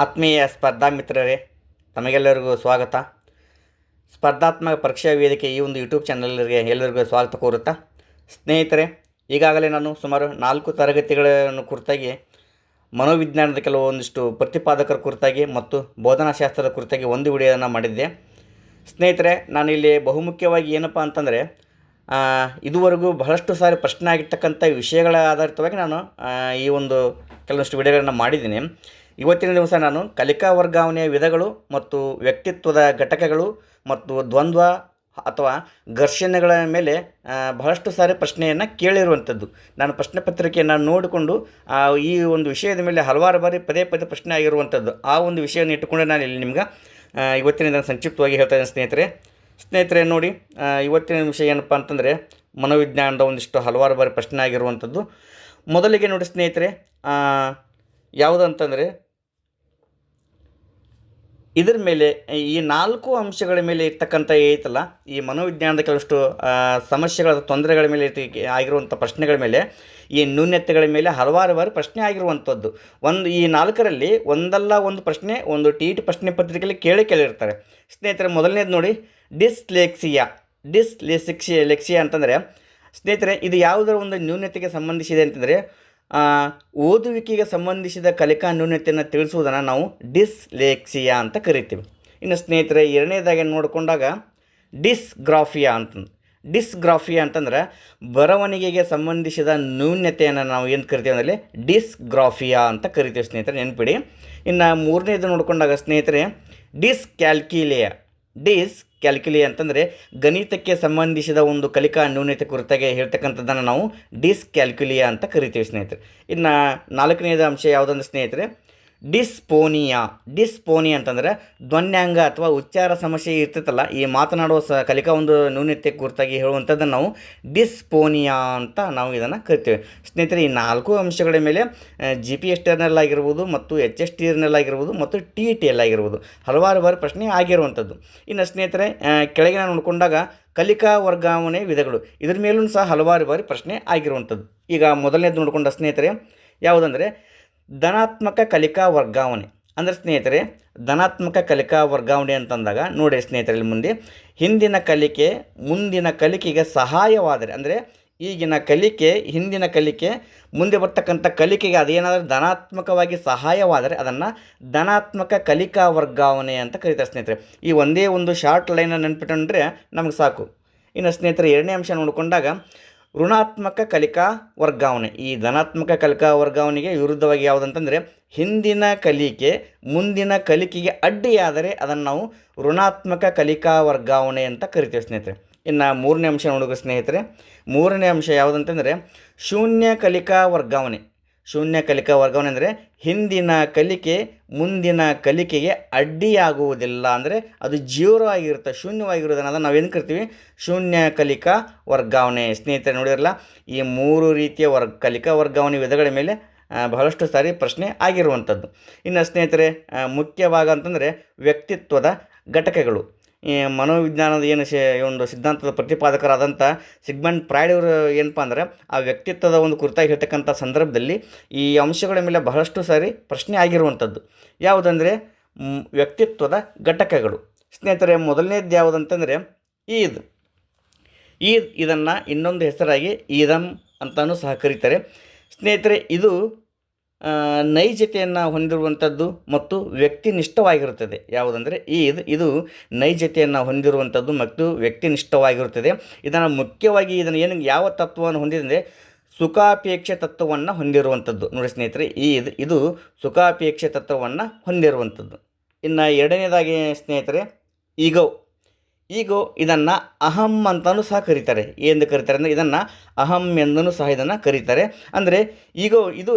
ಆತ್ಮೀಯ ಸ್ಪರ್ಧಾ ಮಿತ್ರರೇ, ತಮಗೆಲ್ಲರಿಗೂ ಸ್ವಾಗತ. ಸ್ಪರ್ಧಾತ್ಮಕ ಪರೀಕ್ಷಾ ವೇದಿಕೆ ಈ ಒಂದು ಯೂಟ್ಯೂಬ್ ಚಾನಲ್ಗೆ ಎಲ್ಲರಿಗೂ ಸ್ವಾಗತ ಕೋರುತ್ತಾ. ಸ್ನೇಹಿತರೆ, ಈಗಾಗಲೇ ನಾನು ಸುಮಾರು ನಾಲ್ಕು ತರಗತಿಗಳನ್ನು ಕುರಿತಾಗಿ, ಮನೋವಿಜ್ಞಾನದ ಕೆಲವೊಂದಿಷ್ಟು ಪ್ರತಿಪಾದಕರ ಕುರಿತಾಗಿ ಮತ್ತು ಬೋಧನಾಶಾಸ್ತ್ರದ ಕುರಿತಾಗಿ ಒಂದು ವಿಡಿಯೋನ ಮಾಡಿದ್ದೆ. ಸ್ನೇಹಿತರೆ, ನಾನಿಲ್ಲಿ ಬಹುಮುಖ್ಯವಾಗಿ ಏನಪ್ಪ ಅಂತಂದರೆ ಇದುವರೆಗೂ ಬಹಳಷ್ಟು ಸಾರಿ ಪ್ರಶ್ನೆ ಆಗಿರ್ತಕ್ಕಂಥ ವಿಷಯಗಳ ಆಧಾರಿತವಾಗಿ ನಾನು ಈ ಒಂದು ಕೆಲವಷ್ಟು ವಿಡಿಯೋಗಳನ್ನು ಮಾಡಿದ್ದೀನಿ. ಇವತ್ತಿನ ದಿವಸ ನಾನು ಕಲಿಕಾ ವರ್ಗಾವಣೆಯ ವಿಧಗಳು ಮತ್ತು ವ್ಯಕ್ತಿತ್ವದ ಘಟಕಗಳು ಮತ್ತು ದ್ವಂದ್ವ ಅಥವಾ ಘರ್ಷಣೆಗಳ ಮೇಲೆ ಬಹಳಷ್ಟು ಸಾರಿ ಪ್ರಶ್ನೆಯನ್ನು ಕೇಳಿರುವಂಥದ್ದು. ನಾನು ಪ್ರಶ್ನೆ ಪತ್ರಿಕೆಯನ್ನು ನೋಡಿಕೊಂಡು ಈ ಒಂದು ವಿಷಯದ ಮೇಲೆ ಹಲವಾರು ಬಾರಿ ಪದೇ ಪದೇ ಪ್ರಶ್ನೆ ಆಗಿರುವಂಥದ್ದು. ಆ ಒಂದು ವಿಷಯವನ್ನು ಇಟ್ಟುಕೊಂಡು ನಾನು ಇಲ್ಲಿ ನಿಮ್ಗೆ ಇವತ್ತಿನ ದಿನ ಸಂಕ್ಷಿಪ್ತವಾಗಿ ಹೇಳ್ತಾ ಇದ್ದೀನಿ ಸ್ನೇಹಿತರೆ. ಸ್ನೇಹಿತರೆ, ನೋಡಿ ಇವತ್ತಿನ ವಿಷಯ ಏನಪ್ಪ ಅಂತಂದರೆ, ಮನೋವಿಜ್ಞಾನದ ಒಂದಿಷ್ಟು ಹಲವಾರು ಬಾರಿ ಪ್ರಶ್ನೆ ಆಗಿರುವಂಥದ್ದು. ಮೊದಲಿಗೆ ನೋಡಿ ಸ್ನೇಹಿತರೆ ಯಾವುದಂತಂದರೆ ಇದ್ರ ಮೇಲೆ, ಈ ನಾಲ್ಕು ಅಂಶಗಳ ಮೇಲೆ ಇರ್ತಕ್ಕಂಥ ಐತಲ್ಲ, ಈ ಮನೋವಿಜ್ಞಾನದ ಕೆಲವಷ್ಟು ಸಮಸ್ಯೆಗಳ ತೊಂದರೆಗಳ ಮೇಲೆ ಆಗಿರುವಂಥ ಪ್ರಶ್ನೆಗಳ ಮೇಲೆ, ಈ ನ್ಯೂನ್ಯತೆಗಳ ಮೇಲೆ ಹಲವಾರು ಬಾರಿ ಪ್ರಶ್ನೆ ಆಗಿರುವಂಥದ್ದು. ಒಂದು, ಈ ನಾಲ್ಕರಲ್ಲಿ ಒಂದಲ್ಲ ಒಂದು ಪ್ರಶ್ನೆ, ಒಂದು ಟಿ ಟಿ ಪ್ರಶ್ನೆ ಪತ್ರಿಕೆಯಲ್ಲಿ ಕೇಳಿ ಕೇಳಿರ್ತಾರೆ. ಸ್ನೇಹಿತರೆ, ಮೊದಲನೇದು ನೋಡಿ, ಡಿಸ್ಲೆಕ್ಸಿಯಾ. ಡಿಸ್ಲೆಸಿಕ್ಸಿಯ ಲೆಕ್ಸಿಯಾ ಅಂತಂದರೆ, ಸ್ನೇಹಿತರೆ, ಇದು ಯಾವುದರ ಒಂದು ನ್ಯೂನ್ಯತೆಗೆ ಸಂಬಂಧಿಸಿದೆ ಅಂತಂದರೆ ಓದುವಿಕೆಗೆ ಸಂಬಂಧಿಸಿದ ಕಲಿಕಾ ನ್ಯೂನತೆಯನ್ನು ತಿಳಿಸುವುದನ್ನು ನಾವು ಡಿಸ್ಲೆಕ್ಸಿಯಾ ಅಂತ ಕರಿತೀವಿ. ಇನ್ನು ಸ್ನೇಹಿತರೆ, ಎರಡನೇದಾಗಿ ನೋಡಿಕೊಂಡಾಗ ಡಿಸ್ಗ್ರಾಫಿಯಾ ಅಂತಂದು ಡಿಸ್ಗ್ರಾಫಿಯಾ ಅಂತಂದ್ರೆ ಬರವಣಿಗೆಗೆ ಸಂಬಂಧಿಸಿದ ನ್ಯೂನ್ಯತೆಯನ್ನು ನಾವು ಏನು ಕರಿತೀವಿ ಅಂದರೆ ಡಿಸ್ಗ್ರಾಫಿಯಾ ಅಂತ ಕರಿತೀವಿ ಸ್ನೇಹಿತರೆ, ನೆನಪಿಡಿ. ಇನ್ನು ಮೂರನೇದು ನೋಡಿಕೊಂಡಾಗ ಸ್ನೇಹಿತರೆ, ಡಿಸ್ಕ್ಯಾಲ್ಕಿಲಿಯಾ. ಡಿಸ್ ಕ್ಯಾಲ್ಕ್ಯುಲಿ ಅಂತಂದರೆ ಗಣಿತಕ್ಕೆ ಸಂಬಂಧಿಸಿದ ಒಂದು ಕಲಿಕಾ ನ್ಯೂನತೆ ಕುರಿತಾಗಿ ಹೇಳ್ತಕ್ಕಂಥದ್ದನ್ನು ನಾವು ಡಿಸ್ ಕ್ಯಾಲ್ಕುಲಿಯಾ ಅಂತ ಕರಿತೀವಿ ಸ್ನೇಹಿತರೆ. ಇನ್ನು ನಾಲ್ಕನೇದು ಅಂಶ ಯಾವುದಂದ್ರೆ ಸ್ನೇಹಿತರೆ ಡಿಸ್ಪೋನಿಯಾ. ಡಿಸ್ಪೋನಿಯಾ ಅಂತಂದರೆ ಧ್ವನ್ಯಾಂಗ ಅಥವಾ ಉಚ್ಚಾರ ಸಮಸ್ಯೆ ಇರ್ತೈತಲ್ಲ, ಈ ಮಾತನಾಡುವ ಸ ಕಲಿಕಾ ಒಂದು ನ್ಯೂನತೆ ಕುರಿತಾಗಿ ಹೇಳುವಂಥದ್ದನ್ನು ನಾವು ಡಿಸ್ಪೋನಿಯಾ ಅಂತ ನಾವು ಇದನ್ನು ಕರಿತೇವೆ. ಸ್ನೇಹಿತರೆ, ಈ ನಾಲ್ಕು ಅಂಶಗಳ ಮೇಲೆ ಜಿ ಪಿ ಎಸ್ ಆಗಿರ್ಬೋದು ಮತ್ತು ಎಚ್ ಎಸ್ ಆಗಿರ್ಬೋದು ಮತ್ತು ಟಿ ಟಿ ಎಲ್ ಆಗಿರ್ಬೋದು ಹಲವಾರು ಬಾರಿ ಪ್ರಶ್ನೆ ಆಗಿರುವಂಥದ್ದು. ಇನ್ನು ಸ್ನೇಹಿತರೆ ಕೆಳಗಿನ ನೋಡಿಕೊಂಡಾಗ ಕಲಿಕಾ ವರ್ಗಾವಣೆ ವಿಧಗಳು, ಇದ್ರ ಮೇಲೂ ಸಹ ಹಲವಾರು ಬಾರಿ ಪ್ರಶ್ನೆ ಆಗಿರುವಂಥದ್ದು. ಈಗ ಮೊದಲನೇದು ನೋಡಿಕೊಂಡ ಸ್ನೇಹಿತರೆ, ಯಾವುದಂದರೆ ಧನಾತ್ಮಕ ಕಲಿಕಾ ವರ್ಗಾವಣೆ. ಅಂದರೆ ಸ್ನೇಹಿತರೆ, ಧನಾತ್ಮಕ ಕಲಿಕಾ ವರ್ಗಾವಣೆ ಅಂತಂದಾಗ ನೋಡಿ ಸ್ನೇಹಿತರೆ ಇಲ್ಲಿ ಮುಂದೆ, ಹಿಂದಿನ ಕಲಿಕೆ ಮುಂದಿನ ಕಲಿಕೆಗೆ ಸಹಾಯವಾದರೆ, ಅಂದರೆ ಈಗಿನ ಕಲಿಕೆ ಹಿಂದಿನ ಕಲಿಕೆ ಮುಂದೆ ಬರ್ತಕ್ಕಂಥ ಕಲಿಕೆಗೆ ಅದೇನಾದರೂ ಧನಾತ್ಮಕವಾಗಿ ಸಹಾಯವಾದರೆ ಅದನ್ನು ಧನಾತ್ಮಕ ಕಲಿಕಾ ವರ್ಗಾವಣೆ ಅಂತ ಕರೀತಾರೆ ಸ್ನೇಹಿತರೆ. ಈ ಒಂದೇ ಒಂದು ಶಾರ್ಟ್ ಲೈನ್ ನೆನ್ಪಿಟ್ಕೊಂಡ್ರೆ ನಮಗೆ ಸಾಕು. ಇನ್ನು ಸ್ನೇಹಿತರೆ, ಎರಡನೇ ಅಂಶ ನೋಡಿಕೊಂಡಾಗ ಋಣಾತ್ಮಕ ಕಲಿಕಾ ವರ್ಗಾವಣೆ. ಈ ಧನಾತ್ಮಕ ಕಲಿಕಾ ವರ್ಗಾವಣೆಗೆ ವಿರುದ್ಧವಾಗಿ ಯಾವುದಂತಂದರೆ, ಹಿಂದಿನ ಕಲಿಕೆ ಮುಂದಿನ ಕಲಿಕೆಗೆ ಅಡ್ಡಿಯಾದರೆ ಅದನ್ನು ನಾವು ಋಣಾತ್ಮಕ ಕಲಿಕಾ ವರ್ಗಾವಣೆ ಅಂತ ಕರಿತೇವೆ ಸ್ನೇಹಿತರೆ. ಇನ್ನು ಮೂರನೇ ಅಂಶ ನೋಡಿದ್ರೆ ಸ್ನೇಹಿತರೆ. ಮೂರನೇ ಅಂಶ ಯಾವುದಂತಂದರೆ, ಶೂನ್ಯ ಕಲಿಕಾ ವರ್ಗಾವಣೆ. ಶೂನ್ಯ ಕಲಿಕಾ ವರ್ಗಾವಣೆ ಅಂದರೆ ಹಿಂದಿನ ಕಲಿಕೆ ಮುಂದಿನ ಕಲಿಕೆಗೆ ಅಡ್ಡಿಯಾಗುವುದಿಲ್ಲ ಅಂದರೆ ಅದು ಜೀರೋ ಆಗಿರುತ್ತೆ ಶೂನ್ಯವಾಗಿರೋದನ್ನ ಅದನ್ನು ನಾವೇನು ಕರಿತೀವಿ? ಶೂನ್ಯ ಕಲಿಕಾ ವರ್ಗಾವಣೆ. ಸ್ನೇಹಿತರೆ ನೋಡಿರಲ್ಲ ಈ ಮೂರು ರೀತಿಯ ವರ್ಗ, ಕಲಿಕಾ ವರ್ಗಾವಣೆ ವಿಧಗಳ ಮೇಲೆ ಬಹಳಷ್ಟು ಸಾರಿ ಪ್ರಶ್ನೆ ಆಗಿರುವಂಥದ್ದು. ಇನ್ನು ಸ್ನೇಹಿತರೆ ಮುಖ್ಯವಾಗ ಅಂತಂದರೆ ವ್ಯಕ್ತಿತ್ವದ ಘಟಕಗಳು. ಈ ಮನೋವಿಜ್ಞಾನದ ಏನು ಶೇ, ಒಂದು ಸಿದ್ಧಾಂತದ ಪ್ರತಿಪಾದಕರಾದಂಥ ಸಿಗ್ಮಂಡ್ ಫ್ರಾಯ್ಡ್ ಅವರು ಏನಪ್ಪ ಅಂದರೆ, ಆ ವ್ಯಕ್ತಿತ್ವದ ಒಂದು ಕುರಿತಾಗಿ ಹೇಳ್ತಕ್ಕಂಥ ಸಂದರ್ಭದಲ್ಲಿ ಈ ಅಂಶಗಳ ಮೇಲೆ ಬಹಳಷ್ಟು ಸಾರಿ ಪ್ರಶ್ನೆ ಆಗಿರುವಂಥದ್ದು. ಯಾವುದಂದರೆ ವ್ಯಕ್ತಿತ್ವದ ಘಟಕಗಳು. ಸ್ನೇಹಿತರೆ, ಮೊದಲನೇದು ಯಾವುದಂತಂದರೆ, ಈದ್. ಈದ್ ಇದನ್ನು ಇನ್ನೊಂದು ಹೆಸರಾಗಿ ಈದಮ್ ಅಂತಲೂ ಸಹ ಕರೀತಾರೆ. ಸ್ನೇಹಿತರೆ, ಇದು ನೈಜತೆಯನ್ನು ಹೊಂದಿರುವಂಥದ್ದು ಮತ್ತು ವ್ಯಕ್ತಿನಿಷ್ಠವಾಗಿರುತ್ತದೆ. ಯಾವುದಂದರೆ ಈದ್ ಇದು ನೈಜತೆಯನ್ನು ಹೊಂದಿರುವಂಥದ್ದು ಮತ್ತು ವ್ಯಕ್ತಿನಿಷ್ಠವಾಗಿರುತ್ತದೆ. ಇದನ್ನು ಮುಖ್ಯವಾಗಿ ಇದನ್ನು ಏನು, ಯಾವ ತತ್ವವನ್ನು ಹೊಂದಿದೆ ಅಂದರೆ ಸುಖಾಪೇಕ್ಷೆ ತತ್ವವನ್ನು ಹೊಂದಿರುವಂಥದ್ದು. ನೋಡಿ ಸ್ನೇಹಿತರೆ ಈದ್ ಇದು ಸುಖಾಪೇಕ್ಷೆ ತತ್ವವನ್ನು ಹೊಂದಿರುವಂಥದ್ದು. ಇನ್ನು ಎರಡನೇದಾಗಿ ಸ್ನೇಹಿತರೆ, ಈಗೋ. ಈಗೋ ಇದನ್ನು ಅಹಂ ಅಂತಲೂ ಸಹ ಕರೀತಾರೆ. ಏನು ಕರೀತಾರೆ ಅಂದರೆ ಇದನ್ನು ಅಹಂ ಎಂದೂ ಸಹ ಇದನ್ನು ಕರೀತಾರೆ. ಅಂದರೆ ಈಗೋ, ಇದು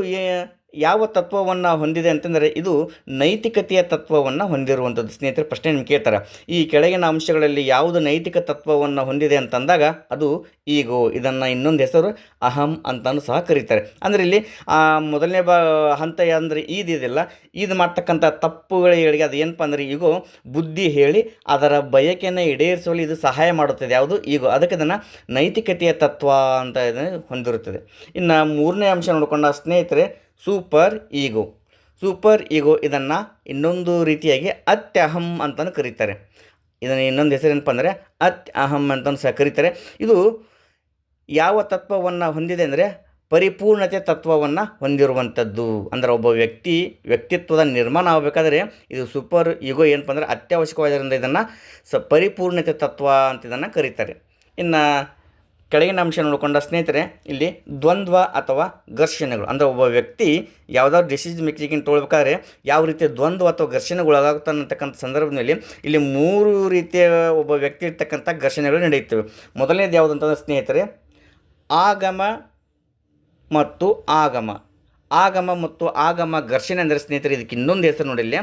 ಯಾವ ತತ್ವವನ್ನು ಹೊಂದಿದೆ ಅಂತಂದರೆ ಇದು ನೈತಿಕತೆಯ ತತ್ವವನ್ನು ಹೊಂದಿರುವಂಥದ್ದು ಸ್ನೇಹಿತರೆ, ಪ್ರಶ್ನೆ ನಿಮ್ಗೆ ಕೇಳ್ತಾರೆ. ಈ ಕೆಳಗಿನ ಅಂಶಗಳಲ್ಲಿ ಯಾವುದು ನೈತಿಕ ತತ್ವವನ್ನು ಹೊಂದಿದೆ ಅಂತಂದಾಗ ಅದು ಈಗೋ, ಇದನ್ನು ಇನ್ನೊಂದು ಹೆಸರು ಅಹಂ ಅಂತಲೂ ಸಹ ಕರೀತಾರೆ. ಅಂದರೆ ಇಲ್ಲಿ, ಆ ಮೊದಲನೇ ಬಾ ಹಂತ ಅಂದರೆ ಈದಿದೆಯಲ್ಲ ಈದ್ ಮಾಡ್ತಕ್ಕಂಥ ತಪ್ಪುಗಳಿಗೆ ಅದು ಏನಪ್ಪ ಅಂದರೆ ಈಗೋ, ಬುದ್ಧಿ ಹೇಳಿ ಅದರ ಬಯಕೆಯನ್ನು ಈಡೇರಿಸುವಲ್ಲಿ ಇದು ಸಹಾಯ ಮಾಡುತ್ತದೆ. ಯಾವುದು? ಈಗೋ, ಅದಕ್ಕೆ ಇದನ್ನು ನೈತಿಕತೆಯ ತತ್ವ ಅಂತ ಇದನ್ನು ಹೊಂದಿರುತ್ತದೆ. ಇನ್ನು ಮೂರನೇ ಅಂಶ ನೋಡಿಕೊಂಡ ಸ್ನೇಹಿತರೆ ಸೂಪರ್ ಈಗೋ. ಸೂಪರ್ ಈಗೋ ಇದನ್ನು ಇನ್ನೊಂದು ರೀತಿಯಾಗಿ ಅತ್ಯಹಂ ಅಂತಲೂ ಕರೀತಾರೆ. ಇದನ್ನು ಇನ್ನೊಂದು ಹೆಸರೇನಪ್ಪ ಅಂದರೆ ಅತ್ ಅಹಂ ಅಂತಲೂ ಸಹ ಕರೀತಾರೆ. ಇದು ಯಾವ ತತ್ವವನ್ನು ಹೊಂದಿದೆ ಅಂದರೆ ಪರಿಪೂರ್ಣತೆ ತತ್ವವನ್ನು ಹೊಂದಿರುವಂಥದ್ದು. ಅಂದ್ರೆ ಒಬ್ಬ ವ್ಯಕ್ತಿ ವ್ಯಕ್ತಿತ್ವದ ನಿರ್ಮಾಣ ಆಗಬೇಕಾದ್ರೆ ಇದು ಸೂಪರ್ ಈಗೋ ಏನಪ್ಪ ಅಂದ್ರೆ ಅತ್ಯವಶ್ಯಕವಾದ್ರಿಂದ ಇದನ್ನು ಸ ಪರಿಪೂರ್ಣತೆ ತತ್ವ ಅಂತ ಇದನ್ನು ಕರೀತಾರೆ. ಇನ್ನು ಕೆಳಗಿನ ಅಂಶ ನೋಡಿಕೊಂಡ ಸ್ನೇಹಿತರೆ, ಇಲ್ಲಿ ದ್ವಂದ್ವ ಅಥವಾ ಘರ್ಷಣೆಗಳು. ಅಂದರೆ ಒಬ್ಬ ವ್ಯಕ್ತಿ ಯಾವುದಾದ್ರು ಡಿಸಿಷನ್ ಮೇಕಿಂಗ್ ತೊಗೊಳ್ಬೇಕಾದ್ರೆ ಯಾವ ರೀತಿಯ ದ್ವಂದ್ವ ಅಥವಾ ಘರ್ಷಣೆಗೊಳಗಾಗ್ತಾನೆ ಅಂತಕ್ಕಂಥ ಸಂದರ್ಭದಲ್ಲಿ ಇಲ್ಲಿ ಮೂರು ರೀತಿಯ ಒಬ್ಬ ವ್ಯಕ್ತಿ ಇರ್ತಕ್ಕಂಥ ಘರ್ಷಣೆಗಳು ನಡೆಯುತ್ತವೆ. ಮೊದಲನೇದು ಯಾವುದು ಅಂತಂದ್ರೆ ಸ್ನೇಹಿತರೆ, ಆಗಮ ಮತ್ತು ಆಗಮ. ಆಗಮ ಮತ್ತು ಆಗಮ ಘರ್ಷಣೆ ಅಂದರೆ ಸ್ನೇಹಿತರೆ, ಇದಕ್ಕೆ ಇನ್ನೊಂದು ಹೆಸರು ನೋಡಿಲ್ಲ.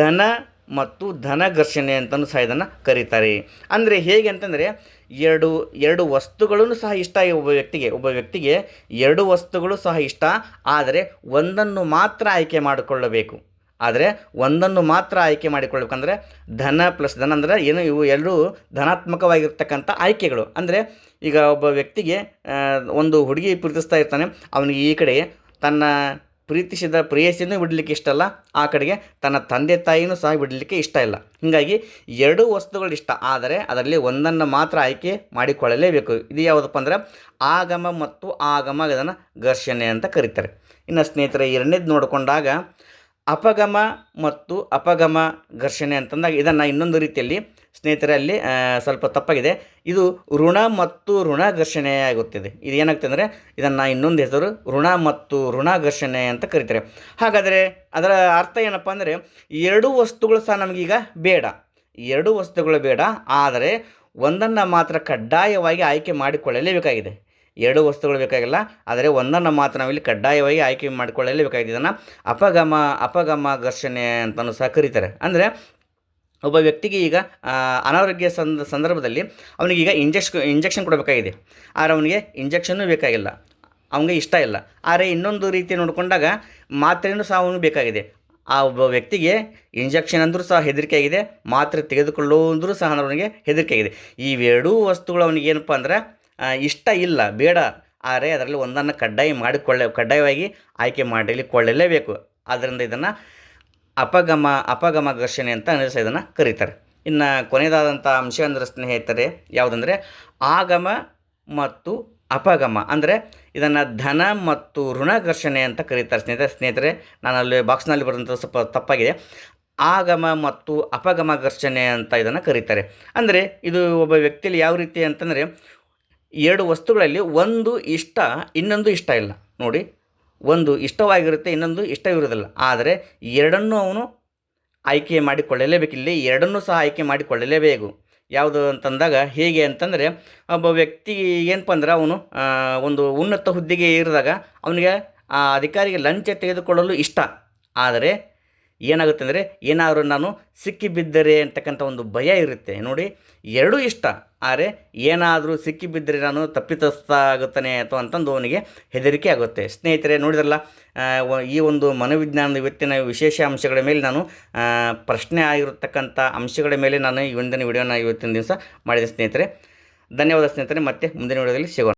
ಧನ ಮತ್ತು ಧನ ಘರ್ಷಣೆ ಅಂತಲೂ ಸಹ ಇದನ್ನು ಕರೀತಾರೆ. ಅಂದರೆ ಹೇಗೆ ಅಂತಂದರೆ, ಎರಡು ಎರಡು ವಸ್ತುಗಳನ್ನು ಸಹ ಇಷ್ಟ ಒಬ್ಬ ವ್ಯಕ್ತಿಗೆ ಒಬ್ಬ ವ್ಯಕ್ತಿಗೆ ಎರಡು ವಸ್ತುಗಳು ಸಹ ಇಷ್ಟ, ಆದರೆ ಒಂದನ್ನು ಮಾತ್ರ ಆಯ್ಕೆ ಮಾಡಿಕೊಳ್ಳಬೇಕು. ಆದರೆ ಒಂದನ್ನು ಮಾತ್ರ ಆಯ್ಕೆ ಮಾಡಿಕೊಳ್ಳಬೇಕಂದ್ರೆ ಧನ ಪ್ಲಸ್ ಧನ ಅಂದರೆ ಏನು, ಇವು ಎರಡೂ ಧನಾತ್ಮಕವಾಗಿರ್ತಕ್ಕಂಥ ಆಯ್ಕೆಗಳು. ಅಂದರೆ ಈಗ ಒಬ್ಬ ವ್ಯಕ್ತಿಗೆ ಒಂದು ಹುಡುಗಿ ಪ್ರೀತಿಸ್ತಾ ಇರ್ತಾನೆ, ಅವನಿಗೆ ಈ ಕಡೆ ತನ್ನ ಪ್ರೀತಿಸಿದ ಪ್ರೇಯಸಿನೂ ಬಿಡಲಿಕ್ಕೆ ಇಷ್ಟ ಅಲ್ಲ ಆ ಕಡೆಗೆ ತನ್ನ ತಂದೆ ತಾಯಿನೂ ಸಹ ಬಿಡಲಿಕ್ಕೆ ಇಷ್ಟ ಇಲ್ಲ. ಹೀಗಾಗಿ ಎರಡೂ ವಸ್ತುಗಳು ಇಷ್ಟ, ಆದರೆ ಅದರಲ್ಲಿ ಒಂದನ್ನು ಮಾತ್ರ ಆಯ್ಕೆ ಮಾಡಿಕೊಳ್ಳಲೇಬೇಕು. ಇದು ಯಾವುದಪ್ಪ ಅಂದ್ರೆ ಆಗಮ ಮತ್ತು ಆಗಮ ಇದನ್ನು ಘರ್ಷಣೆ ಅಂತ ಕರೀತಾರೆ. ಇನ್ನು ಸ್ನೇಹಿತರೆ, ಎರಡನೇದು ನೋಡಿಕೊಂಡಾಗ ಅಪಗಮ ಮತ್ತು ಅಪಗಮ ಘರ್ಷಣೆ ಅಂತಂದಾಗ ಇದನ್ನು ಇನ್ನೊಂದು ರೀತಿಯಲ್ಲಿ ಸ್ನೇಹಿತರೆ ಅಲ್ಲಿ ಸ್ವಲ್ಪ ತಪ್ಪಾಗಿದೆ. ಇದು ಋಣ ಮತ್ತು ಋಣ ಘರ್ಷಣೆ ಆಗುತ್ತಿದೆ. ಇದು ಏನಾಗ್ತದೆ ಅಂದರೆ, ಇದನ್ನು ಇನ್ನೊಂದು ಹೆಸರು ಋಣ ಮತ್ತು ಋಣ ಘರ್ಷಣೆ ಅಂತ ಕರೀತಾರೆ. ಹಾಗಾದರೆ, ಅದರ ಅರ್ಥ ಏನಪ್ಪ ಅಂದರೆ ಎರಡು ವಸ್ತುಗಳು ಸಹ ನಮಗೀಗ ಬೇಡ. ಎರಡು ವಸ್ತುಗಳು ಬೇಡ, ಆದರೆ ಒಂದನ್ನು ಮಾತ್ರ ಕಡ್ಡಾಯವಾಗಿ ಆಯ್ಕೆ ಮಾಡಿಕೊಳ್ಳಲೇಬೇಕಾಗಿದೆ. ಎರಡು ವಸ್ತುಗಳು ಬೇಕಾಗಿಲ್ಲ, ಆದರೆ ಒಂದನ್ನು ಮಾತ್ರ ನಾವಿಲ್ಲಿ ಕಡ್ಡಾಯವಾಗಿ ಆಯ್ಕೆ ಮಾಡಿಕೊಳ್ಳಲೇಬೇಕಾಗಿದೆ. ಇದನ್ನು ಅಪಗಮ ಅಪಗಮ ಘರ್ಷಣೆ ಅಂತಲೂ ಸಹ ಕರೀತಾರೆ. ಅಂದರೆ ಒಬ್ಬ ವ್ಯಕ್ತಿಗೆ ಈಗ ಅನಾರೋಗ್ಯ ಸಂದ, ಸಂದರ್ಭದಲ್ಲಿ ಈಗ ಇಂಜೆಕ್ಷ ಇಂಜೆಕ್ಷನ್ ಕೊಡಬೇಕಾಗಿದೆ. ಆದರೆ ಅವನಿಗೆ ಇಂಜೆಕ್ಷನ್ನು ಬೇಕಾಗಿಲ್ಲ. ಅವನಿಗೆ ಇಷ್ಟ ಇಲ್ಲ. ಆದರೆ ಇನ್ನೊಂದು ರೀತಿ ನೋಡಿಕೊಂಡಾಗ ಮಾತ್ರೆಯೂ ಸಹ ಅವನಿಗೆ ಬೇಕಾಗಿದೆ. ಆ ಒಬ್ಬ ವ್ಯಕ್ತಿಗೆ ಇಂಜೆಕ್ಷನ್ ಅಂದರೂ ಸಹ ಹೆದರಿಕೆ ಆಗಿದೆ ಮಾತ್ರೆ ತೆಗೆದುಕೊಳ್ಳುವಂದ್ರೂ ಸಹ ಅವನಿಗೆ ಹೆದರಿಕೆ ಆಗಿದೆ ಇವೆರಡೂ ವಸ್ತುಗಳು ಅವನಿಗೆ ಏನಪ್ಪ ಅಂದ್ರೆ ಇಷ್ಟ ಇಲ್ಲ, ಬೇಡ. ಆದರೆ ಅದರಲ್ಲಿ ಒಂದನ್ನು ಕಡ್ಡಾಯ ಮಾಡಿಕೊಳ್ಳ, ಕಡ್ಡಾಯವಾಗಿ ಆಯ್ಕೆ ಮಾಡಲಿಕೊಳ್ಳಲೇಬೇಕು ಆದ್ದರಿಂದ ಇದನ್ನು ಅಪಗಮ ಅಪಗಮ ಘರ್ಷಣೆ ಅಂತ ಸಹ ಇದನ್ನು ಕರೀತಾರೆ. ಇನ್ನು ಕೊನೆಯದಾದಂಥ ಅಂಶ ಅಂದರೆ ಸ್ನೇಹಿತರೆ ಯಾವುದಂದರೆ ಆಗಮ ಮತ್ತು ಅಪಗಮ. ಅಂದರೆ ಇದನ್ನು ಧನ ಮತ್ತು ಋಣ ಘರ್ಷಣೆ ಅಂತ ಕರೀತಾರೆ ಸ್ನೇಹಿತರೆ. ಸ್ನೇಹಿತರೆ, ನಾನು ಅಲ್ಲಿ ಬಾಕ್ಸ್ನಲ್ಲಿ ಬರೋಂಥ ಸ್ವಲ್ಪ ತಪ್ಪಾಗಿದೆ. ಆಗಮ ಮತ್ತು ಅಪಗಮ ಘರ್ಷಣೆ ಅಂತ ಇದನ್ನು ಕರೀತಾರೆ. ಅಂದರೆ ಇದು ಒಬ್ಬ ವ್ಯಕ್ತಿಯಲ್ಲಿ ಯಾವ ರೀತಿ ಅಂತಂದರೆ ಎರಡು ವಸ್ತುಗಳಲ್ಲಿ ಒಂದು ಇಷ್ಟ, ಇನ್ನೊಂದು ಇಷ್ಟ ಇಲ್ಲ. ನೋಡಿ ಒಂದು ಇಷ್ಟವಾಗಿರುತ್ತೆ, ಇನ್ನೊಂದು ಇಷ್ಟವಿರುವುದಿಲ್ಲ. ಆದರೆ ಎರಡನ್ನೂ ಅವನು ಆಯ್ಕೆ ಮಾಡಿಕೊಳ್ಳಲೇಬೇಕು ಇಲ್ಲಿ ಎರಡನ್ನೂ ಸಹ ಆಯ್ಕೆ ಮಾಡಿಕೊಳ್ಳಲೇಬೇಕು. ಯಾವುದು ಅಂತಂದಾಗ ಹೇಗೆ ಅಂತಂದರೆ, ಒಬ್ಬ ವ್ಯಕ್ತಿ ಏನಪ್ಪ ಅಂದ್ರೆ ಅವನು ಒಂದು ಉನ್ನತ ಹುದ್ದೆಗೆ ಇರಿದಾಗ ಅವನಿಗೆ ಆ ಅಧಿಕಾರಿಗೆ ಲಂಚ ತೆಗೆದುಕೊಳ್ಳಲು ಇಷ್ಟ. ಆದರೆ ಏನಾಗುತ್ತೆ ಅಂದರೆ ಏನಾದರೂ ನಾನು ಸಿಕ್ಕಿಬಿದ್ದರೆ ಅಂತಕ್ಕಂಥ ಒಂದು ಭಯ ಇರುತ್ತೆ. ನೋಡಿ, ಎರಡೂ ಇಷ್ಟ. ಆದರೆ ಏನಾದರೂ ಸಿಕ್ಕಿಬಿದ್ದರೆ ನಾನು ತಪ್ಪಿತಸ್ಥ ಆಗುತ್ತಾನೆ ಅಥವಾ ಅಂತಂದು ಅವನಿಗೆ ಹೆದರಿಕೆ ಆಗುತ್ತೆ. ಸ್ನೇಹಿತರೆ, ನೋಡಿದ್ರಲ್ಲ ಈ ಒಂದು ಮನೋವಿಜ್ಞಾನದ ಇವತ್ತಿನ ವಿಶೇಷ ಅಂಶಗಳ ಮೇಲೆ ನಾನು ಪ್ರಶ್ನೆ ಆಗಿರತಕ್ಕಂಥ ಅಂಶಗಳ ಮೇಲೆ ನಾನು ಈ ಒಂದಿನ ವಿಡಿಯೋನ ಇವತ್ತಿನ ದಿವಸ ಮಾಡಿದೆ ಸ್ನೇಹಿತರೆ. ಧನ್ಯವಾದ ಸ್ನೇಹಿತರೆ. ಮತ್ತೆ ಮುಂದಿನ ವಿಡಿಯೋದಲ್ಲಿ ಸಿಗೋಣ.